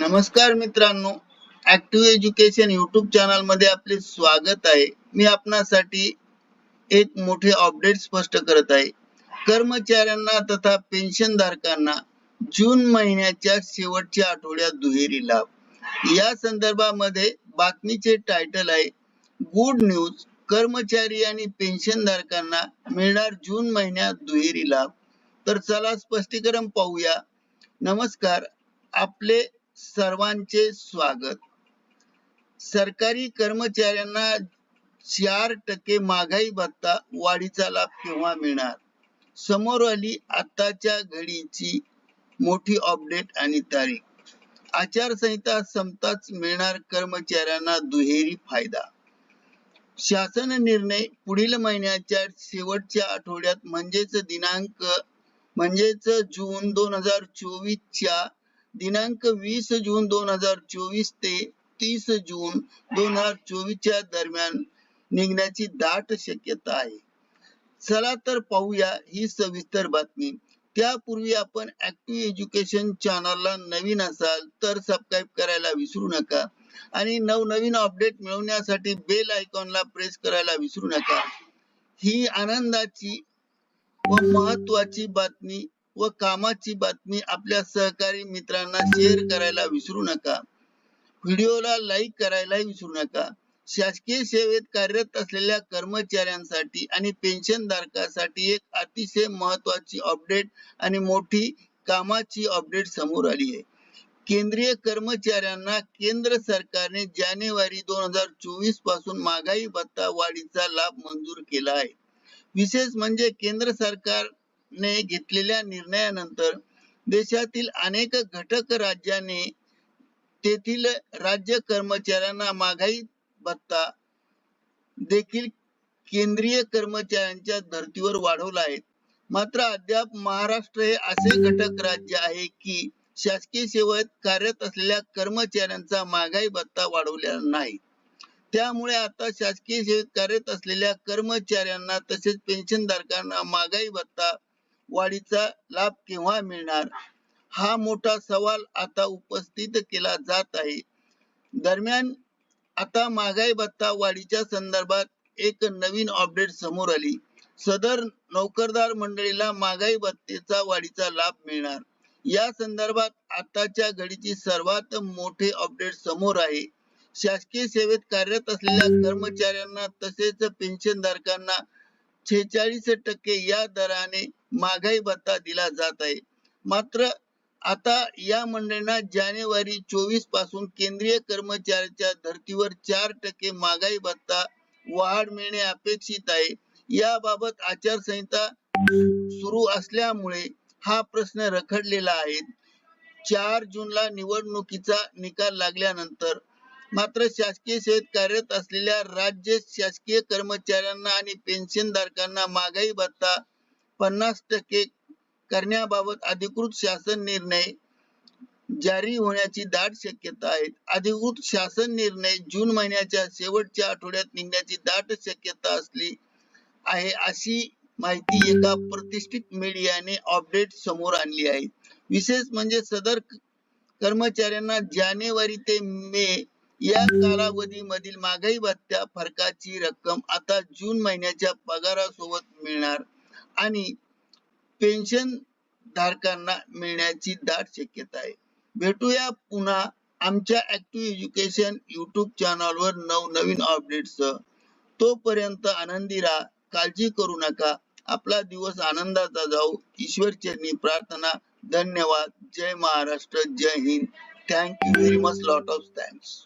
नमस्कार मित्रांनो active education YouTube चॅनलमध्ये आपले स्वागत आहे. मी आपणासाठी एक मोठे अपडेट स्पष्ट करत आहे. कर्मचाऱ्यांना तथा पेन्शन धारकांना जून महिन्याच्या शेवटच्या आठवड्यात दुहेरी लाभ. या संदर्भामध्ये बातमीचे टायटल आहे गुड न्यूज कर्मचारी आणि पेन्शन धारकांना मिळणार जून महिन्यात दुहेरी लाभ. तर चला स्पष्टीकरण पाहूया. नमस्कार आपले सर्वांचे स्वागत. सरकारी कर्मचाऱ्यांना चार टक्के महागाई भत्ता वाढीचा लाभ केव्हा मिळणार? समोर आली आताच्या घडीची मोठी अपडेट आणि तारीख. आचारसंहिता संपताच मिळणार कर्मचाऱ्यांना दुहेरी फायदा. शासन निर्णय पुढील महिन्याच्या शेवटच्या आठवड्यात म्हणजेच दिनांक म्हणजेच जून दोन हजार चोवीस च्या दिनांक वीस जून दोन हजार चोवीस ते तीस जून दोन हजार चोवीसच्या दरम्यान निघण्याची दाट शक्यता आहे. चला तर पाहूया ही सविस्तर बातमी. त्यापूर्वी आपण ऍक्टिव्ह एज्युकेशन चॅनलला नवीन असाल तर सबस्क्राईब करायला विसरू नका आणि नवनवीन अपडेट मिळवण्यासाठी बेल आयकॉनला प्रेस करायला विसरू नका. ही आनंदाची व महत्वाची बातमी व कामाची बातमी आपल्या सहकारी मित्रांना शेअर करायला विसरू नका. व्हिडिओला लाईक करायला विसरू नका. शासकीय सेवेत कार्यरत असलेल्या कर्मचाऱ्यांसाठी आणि पेन्शन धारकासाठी एक अतिशय महत्वाची अपडेट आणि मोठी कामाची अपडेट समोर आली आहे. केंद्रीय कर्मचाऱ्यांना केंद्र सरकारने जानेवारी दोन हजार चोवीसपासून महागाई भत्ता वाढीचा लाभ मंजूर केला आहे. विशेष म्हणजे केंद्र सरकार ने घेतलेल्या निर्णयानंतर देशातील अनेक घटक राज्याने तेथील राज्य कर्मचाऱ्यांना महागाई भत्ता देखील केंद्रीय कर्मचाऱ्यांच्या धर्तीवर वाढवला आहे. मात्र अद्याप महाराष्ट्र हे असे घटक राज्य आहे की शासकीय सेवेत कार्यरत असलेल्या कर्मचाऱ्यांचा महागाई भत्ता वाढवलेला नाही. त्यामुळे आता शासकीय सेवेत कार्यरत असलेल्या कर्मचाऱ्यांना तसेच पेन्शन धारकांना महागाई भत्ता वाढीचा लाभ केव्हा मिळणार? हा मोठा सवाल आता उपस्थित केला जात आहे. दरम्यान आता महागाई भत्ता वाढीच्या संदर्भात एक नवीन अपडेट समोर आली. सदर नोकरदार मंडळीला महागाई भत्तेचा वाढीचा लाभ मिळणार. या संदर्भात आताच्या घडीची सर्वात मोठे अपडेट समोर आहे. शासकीय सेवेत कार्यरत असलेल्या कर्मचाऱ्यांना तसेच पेन्शन धारकांना छेचाळीस टक्के या दराने महागाई भत्ता दिला जात आहे. मात्र आता या मंडळींना जानेवारी चोवीसपासून केंद्रीय कर्मचाऱ्याच्या धर्तीवर चार टक्के महागाई भत्ता वाढ मिळणे अपेक्षित आहे. याबाबत आचारसंहिता सुरू असल्यामुळे हा प्रश्न रखडलेला आहे. चार जूनला निवडणुकीचा निकाल लागल्यानंतर मात्र शासकीय सेवेत कार्यरत असलेल्या राज्य शासकीय कर्मचाऱ्यांना आणि पेन्शनधारकांना महागाई भत्ता पन्नास टक्के करण्याबाबत अधिकृत शासन निर्णय जारी होण्याची दाट शक्यता आहे. अधिकृत शासन निर्णय जून महिन्याच्या शेवटच्या आठवड्यात निघण्याची दाट शक्यता असली आहे अशी माहिती एका प्रतिष्ठित मीडियाने अपडेट समोर आणली आहे. विशेष म्हणजे सदर कर्मचाऱ्यांना जानेवारी ते मे या कालावधीमधील महागाई भत्त्या फरकाची रक्कम आता जून महिन्याच्या पगारासोबत मिळणार आणि पेन्शन धारकांना मिळण्याची दाट शक्यता आहे. भेटूया पुन्हा आमच्या ऍक्टिव्ह एज्युकेशन युट्यूब चॅनलवर नवनवीन अपडेट्स तोपर्यंत आनंदी राहा काळजी करू नका. आपला दिवस आनंदाचा जाऊ. ईश्वर चरणी प्रार्थना. धन्यवाद. जय महाराष्ट्र. जय Hind. Thank you very much lot of thanks